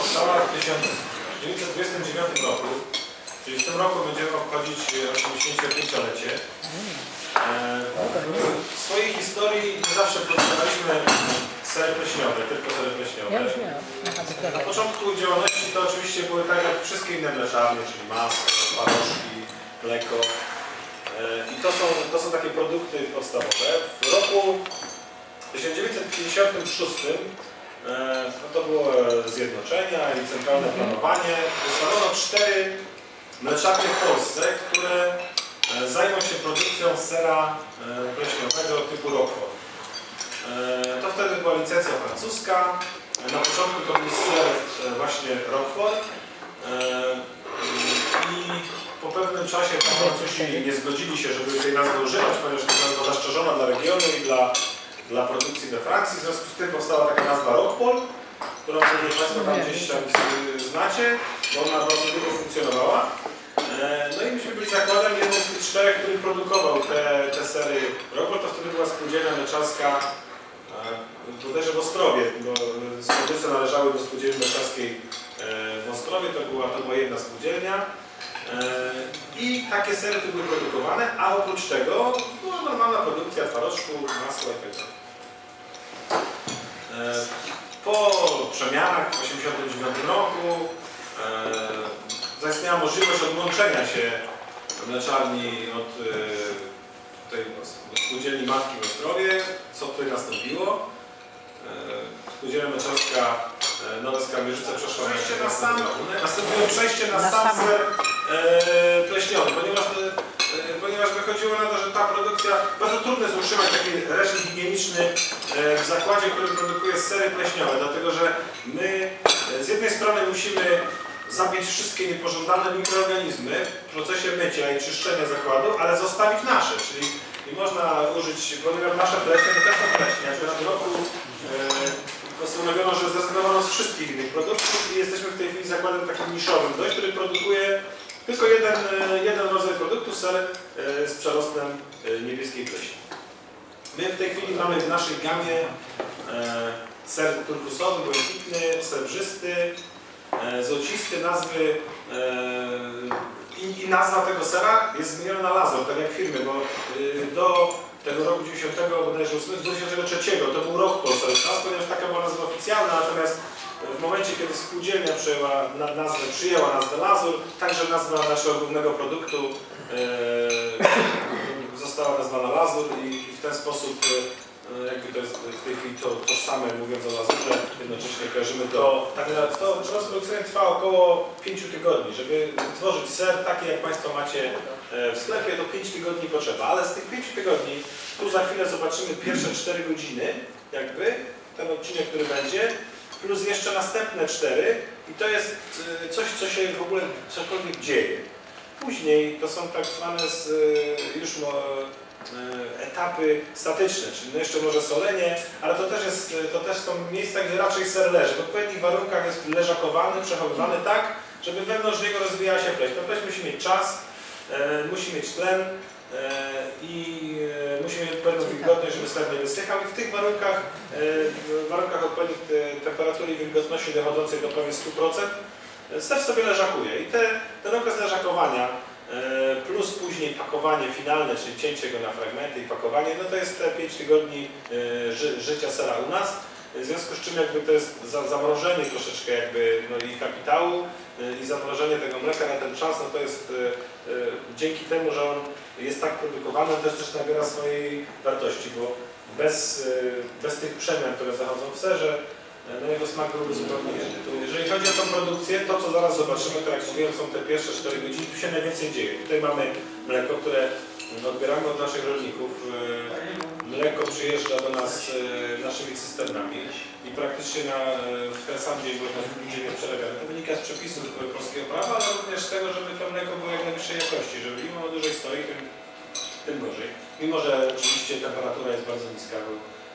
powstała w 1929 roku, czyli w tym roku będziemy obchodzić 85-lecie. E, W swojej historii nie zawsze produkowaliśmy sery pleśniowe, tylko sery pleśniowe. Na początku działalności to oczywiście były tak jak wszystkie inne mleczarnie, czyli masło, paroszki, mleko. E, I to są, to są takie produkty podstawowe. W roku 1956 e, no to było zjednoczenia i centralne planowanie. Ustalono cztery mleczarnie w Polsce, które e, zajmą się produkcją sera e, pleśniowego typu Roquefort. E, To wtedy była licencja francuska. E, Na początku to był ser e, właśnie Roquefort. E, I po pewnym czasie Francuzi nie zgodzili się, żeby tej nazwy używać, ponieważ to nazwa zastrzeżona dla regionu i dla, dla produkcji we Francji. W związku z tym powstała taka nazwa Roquefort, którą pewnie Państwo tam gdzieś tam znacie, bo ona bardzo długo funkcjonowała. E, No i myśmy byli zakładem jednym z tych czterech, który produkował te, te sery Roquefort. To wtedy była spółdzielnia mleczarska e, bodajże w Ostrowie, bo spółdzielce należały do spółdzielni mleczarskiej e, w Ostrowie, to była, to była jedna spółdzielnia. E, I takie sery były produkowane, a oprócz tego była normalna produkcja twarożku, masła i tak. E, Po przemianach w 1989 roku e, zaistniała możliwość odłączenia się mleczarni od tej spółdzielni Matki w Ostrowie. Co tutaj nastąpiło? Spółdzielnia mleczarska Nowe Skamierzyce przeszła na, na sam, nastąpiło przejście na, Na sam ser e, pleśniowy, ponieważ, e, e, ponieważ wychodziło na to, że ta produkcja, bardzo trudno jest utrzymać taki reżim higieniczny e, w zakładzie, który produkuje sery pleśniowe, dlatego że my e, z jednej strony musimy zabić wszystkie niepożądane mikroorganizmy w procesie mycia i czyszczenia zakładu, ale zostawić nasze, czyli nie można użyć, ponieważ nasze pleśnie to też są pleśnie, w roku e, postanowiono, że zrezygnowano z wszystkich innych produktów i jesteśmy w tej chwili zakładem takim niszowym dość, który produkuje tylko jeden, e, jeden rodzaj produktu, ser e, z przerostem e, niebieskiej pleśni. My w tej chwili mamy w naszej gamie ser turkusowy, błękitny, srebrzysty, złocisty, nazwy i, nazwa tego sera jest zmieniona na Lazor, tak jak firmy, bo do tego roku 90, bodajże 8, 2003 to był rok Polsa czas, ponieważ taka była nazwa oficjalna, natomiast w momencie, kiedy spółdzielnia przejęła na- nazwę, przyjęła nazwę Lazur, także nazwa naszego głównego produktu e, została nazwana Lazur i, i w ten sposób e, jakby to jest w tej chwili to tożsame, mówiąc o Lazurze, jednocześnie kojarzymy to. Tak, to proces produkcyjny trwa około 5 tygodni, żeby wytworzyć ser taki, jak Państwo macie e, w sklepie, to 5 tygodni potrzeba, ale z tych 5 tygodni, tu za chwilę zobaczymy pierwsze 4 godziny, jakby, ten odcinek, który będzie, plus jeszcze następne 4 i to jest e, coś, co się w ogóle cokolwiek dzieje. Później to są tak zwane z, e, już e, etapy statyczne, czyli no jeszcze może solenie, ale to też, jest, to też są miejsca, gdzie raczej ser leży. W odpowiednich warunkach jest leżakowany, przechowywany tak, żeby wewnątrz niego rozwijała się pleśń. Ta pleśń musi mieć czas, e, musi mieć tlen e, i e, musi mieć odpowiednią wilgotność, żeby ser nie wysychał. I w tych warunkach, e, w warunkach odpowiednich te, temperatury i wilgotności dochodzącej do prawie 100%, e, ser sobie leżakuje. I te, ten okres leżakowania E, plus później pakowanie finalne, czyli cięcie go na fragmenty i pakowanie, no to jest te 5 tygodni e, ży, życia sera u nas. W związku z czym jakby to jest za, zamrożenie troszeczkę jakby no i kapitału e, i zamrożenie tego mleka na ten czas, no to jest e, e, dzięki temu, że on jest tak produkowany, też też nabiera swojej wartości, bo bez, bez tych przemian, które zachodzą w serze, no jego smak byłby zupełnie inny. Jeżeli chodzi o tą produkcję, to co zaraz zobaczymy, to jak mówiłem, są te pierwsze 4 godziny, tu się najwięcej dzieje. Tutaj mamy mleko, które odbieramy od naszych rolników. E, Mleko przyjeżdża do nas e, naszymi cysternami i praktycznie na, e, w ten sam dzień nigdzie nie przerabiane. To wynika z przepisów e, polskiego prawa, ale również z tego, żeby to mleko było jak najwyższej jakości, żeby im ono dłużej stoi, tym, tym gorzej. Mimo, że oczywiście temperatura jest bardzo niska, bo,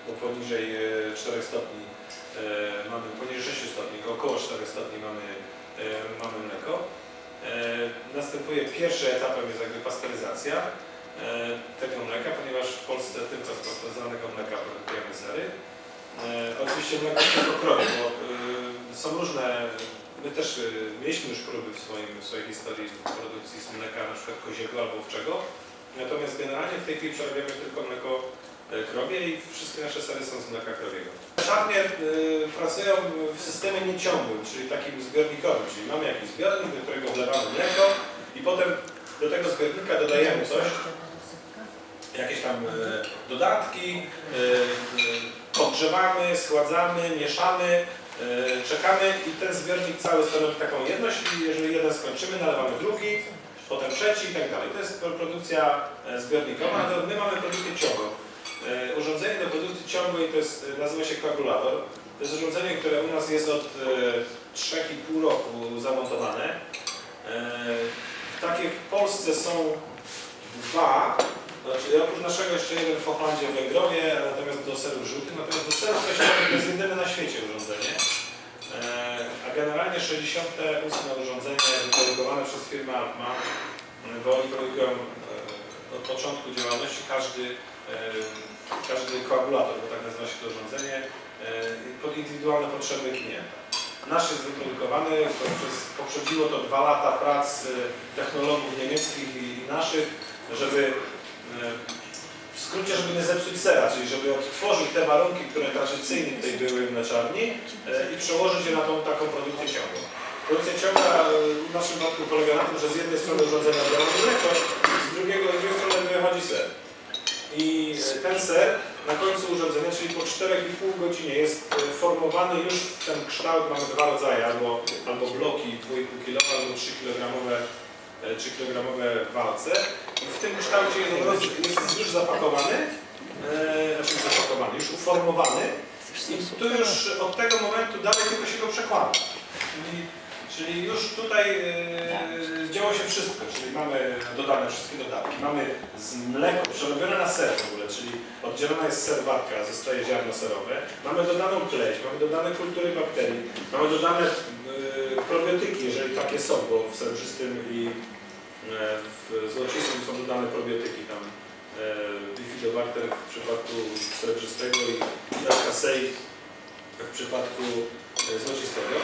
bo poniżej e, 4 stopni e, mamy, poniżej 6 stopni, około 4 stopni mamy, e, mamy mleko. E, Następuje pierwszy etapem jest jakby pasteryzacja e, tego mleka, ponieważ w Polsce tylko z pasteryzowanego mleka produkujemy sery. E, Oczywiście mleko krowy, bo e, są różne, my też mieliśmy już próby w, swoim, w swojej historii produkcji z mleka, na przykład koziego albo owczego, natomiast generalnie w tej chwili przerabiamy tylko mleko e, krowie i wszystkie nasze sery są z mleka krowiego. Szarnie pracują w systemie nieciągłym, czyli takim zbiornikowym, czyli mamy jakiś zbiornik, do którego wlewamy mleko i potem do tego zbiornika dodajemy coś, jakieś tam e, dodatki, e, e, podgrzewamy, schładzamy, mieszamy, czekamy i ten zbiornik cały stanowi taką jedność i jeżeli jeden skończymy, nalewamy drugi, potem trzeci i tak dalej. To jest pro- produkcja zbiornikowa, natomiast my mamy produkcję ciągłą. Urządzenie do produkcji ciągłej to jest, nazywa się koagulator. To jest urządzenie, które u nas jest od e, 3,5 roku zamontowane. Takie w Polsce są dwa, znaczy oprócz naszego jeszcze jeden w Hochlandzie w Węgrowie, natomiast do serów żółtych, natomiast do serów to jest jedyne na świecie urządzenie. E, A generalnie 68 urządzenie wyprodukowane przez firmę Atma, bo oni produkują e, od początku działalności każdy, e, każdy koagulator, bo tak nazywa się to urządzenie, pod indywidualne potrzeby klienta. Nasz jest wyprodukowany, poprzez, poprzedziło to dwa lata prac e, technologów niemieckich i naszych, żeby e, w skrócie, żeby nie zepsuć sera, czyli żeby odtworzyć te warunki, które tradycyjnie tutaj były w mleczarni e, i przełożyć je na tą taką produkcję ciągłą. Produkcja ciągła w naszym przypadku polega na tym, że z jednej strony urządzenia biorą mleko, z drugiego, z drugiej strony wychodzi ser. I ten ser na końcu urządzenia, czyli po 4,5 godzinie jest e, formowany już ten kształt, mamy dwa rodzaje, albo, albo bloki 2,5 kg, albo 3 kg, 3 kg walce. W tym kształcie jest, jest już zapakowany, e, znaczy zapakowany, już uformowany i tu już od tego momentu dalej tylko się go przekłada. Czyli, już tutaj e, działo się wszystko, czyli mamy dodane wszystkie dodatki. Mamy z mleko przerobione na ser w ogóle, czyli oddzielona jest serwatka, zostaje ziarno serowe. Mamy dodaną pleść, mamy dodane kultury bakterii, mamy dodane e, probiotyki, jeżeli takie są, bo w serbrzystym i e, w złocistym są dodane probiotyki tam e, bifidobacter w przypadku srebrzystego i lacasei w przypadku złocistego.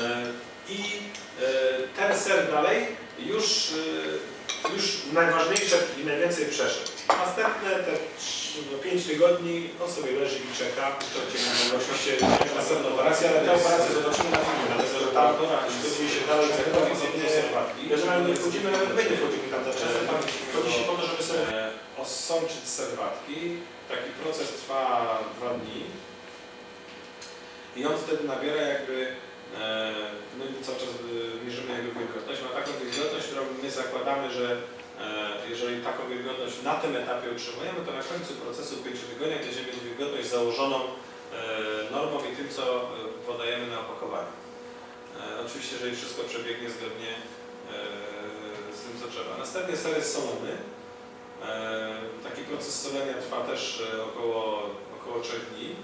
E, I e, ten ser dalej już, e, już najważniejsze i najwięcej przeszedł. Następne te 5 tygodni on sobie leży i czeka. Oczywiście następna operacja, ale tę operację zobaczymy na filmie, dlatego że tam szkodzi się dalej. Jeżeli wchodzimy, nawet my nie wchodzimy tam za często, chodzi się po to, żeby sobie e, osączyć serwatki. Taki proces trwa dwa dni. I on wtedy nabiera jakby, e, my cały czas e, mierzymy jego wilgotność, ma taką wilgotność, którą my zakładamy, że e, jeżeli taką wilgotność na tym etapie utrzymujemy, to na końcu procesu 5 tygodni będziemy mieć wilgotność założoną normą i tym, co podajemy na opakowaniu. Oczywiście, jeżeli wszystko przebiegnie zgodnie z tym, co trzeba. Następnie ser jest solony. Taki proces solenia trwa też około, około 3 dni.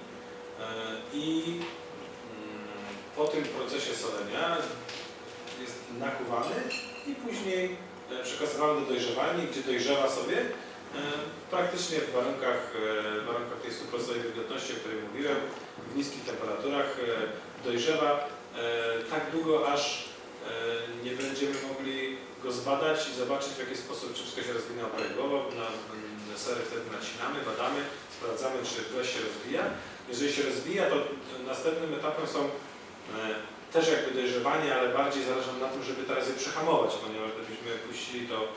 I po tym procesie solenia jest nakuwany i później e, przekazywany do dojrzewalni, gdzie dojrzewa sobie e, praktycznie w warunkach, e, w warunkach tej 100% wilgotności, o której mówiłem, w niskich temperaturach dojrzewa tak długo, aż nie będziemy mogli go zbadać i zobaczyć w jaki sposób czy wszystko się rozwinęło prawidłowo. Na, sery wtedy nacinamy, badamy, sprawdzamy czy pleść się rozwija. Jeżeli się rozwija, to następnym etapem są też jakby dojrzewanie, ale bardziej zależy nam na tym, żeby teraz je przehamować, ponieważ gdybyśmy puścili to e,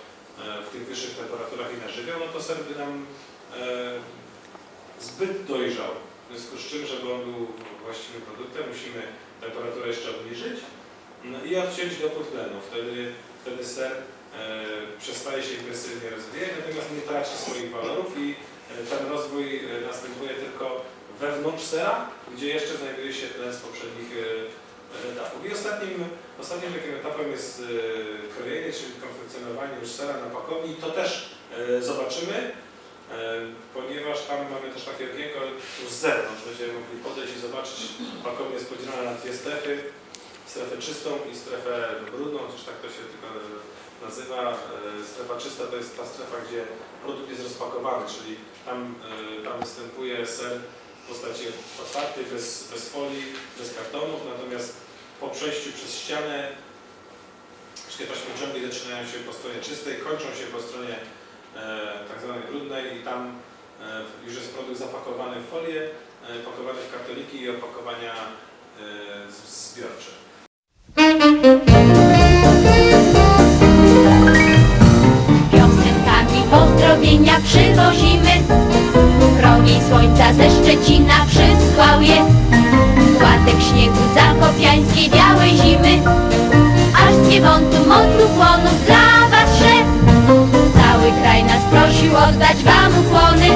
w tych wyższych temperaturach i na żywioł, no to ser by nam e, zbyt dojrzał. W związku z czym, żeby on był właściwym produktem, musimy temperaturę jeszcze obniżyć no i odciąć dopływ tlenu. Wtedy, wtedy ser e, przestaje się intensywnie rozwijać, natomiast nie traci swoich walorów i e, ten rozwój e, następuje tylko wewnątrz sera, gdzie jeszcze znajduje się tlen z poprzednich e, etapów. I ostatnim, ostatnim takim etapem jest krojenie, czyli konfekcjonowanie już sera na pakowni. To też e, zobaczymy, e, ponieważ tam mamy też takie okienko z zewnątrz. Będziemy mogli podejść i zobaczyć. Pakownia jest podzielona na dwie strefy. Strefę czystą i strefę brudną, chociaż tak to się tylko nazywa. Strefa czysta to jest ta strefa, gdzie produkt jest rozpakowany, czyli tam, tam występuje ser w postaci otwartej, bez, bez folii, bez kartonów, natomiast po przejściu przez ścianę wszystkie taśmy dżungli zaczynają się po stronie czystej, kończą się po stronie e, tak zwanej brudnej i tam e, już jest produkt zapakowany w folię, e, pakowany w kartoniki i opakowania e, zbiorcze. Śniegu zakopiańskiej białej zimy. Aż z mądru płonów dla was szedł. Cały kraj nas prosił oddać wam ukłony.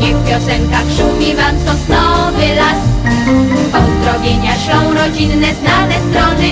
Niech w piosenkach szumi wam sosnowy las. Pozdrowienia ślą rodzinne znane strony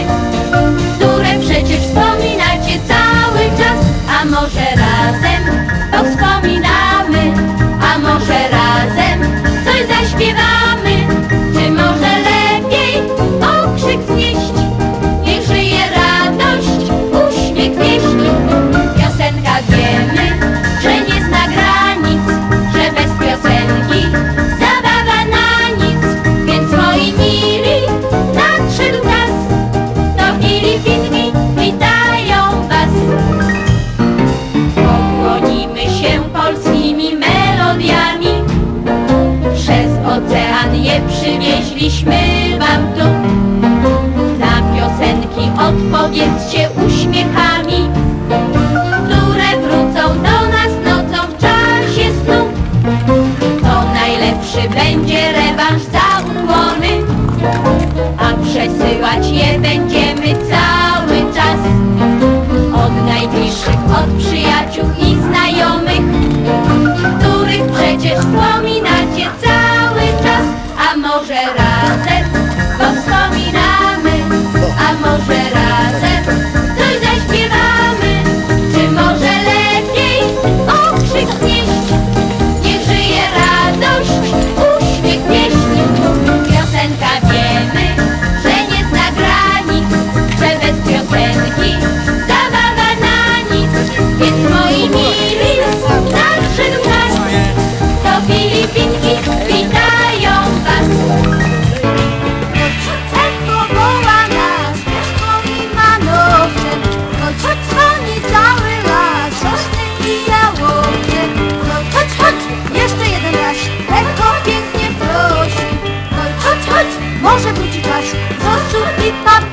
za ukłony Może budzikać, włosów i.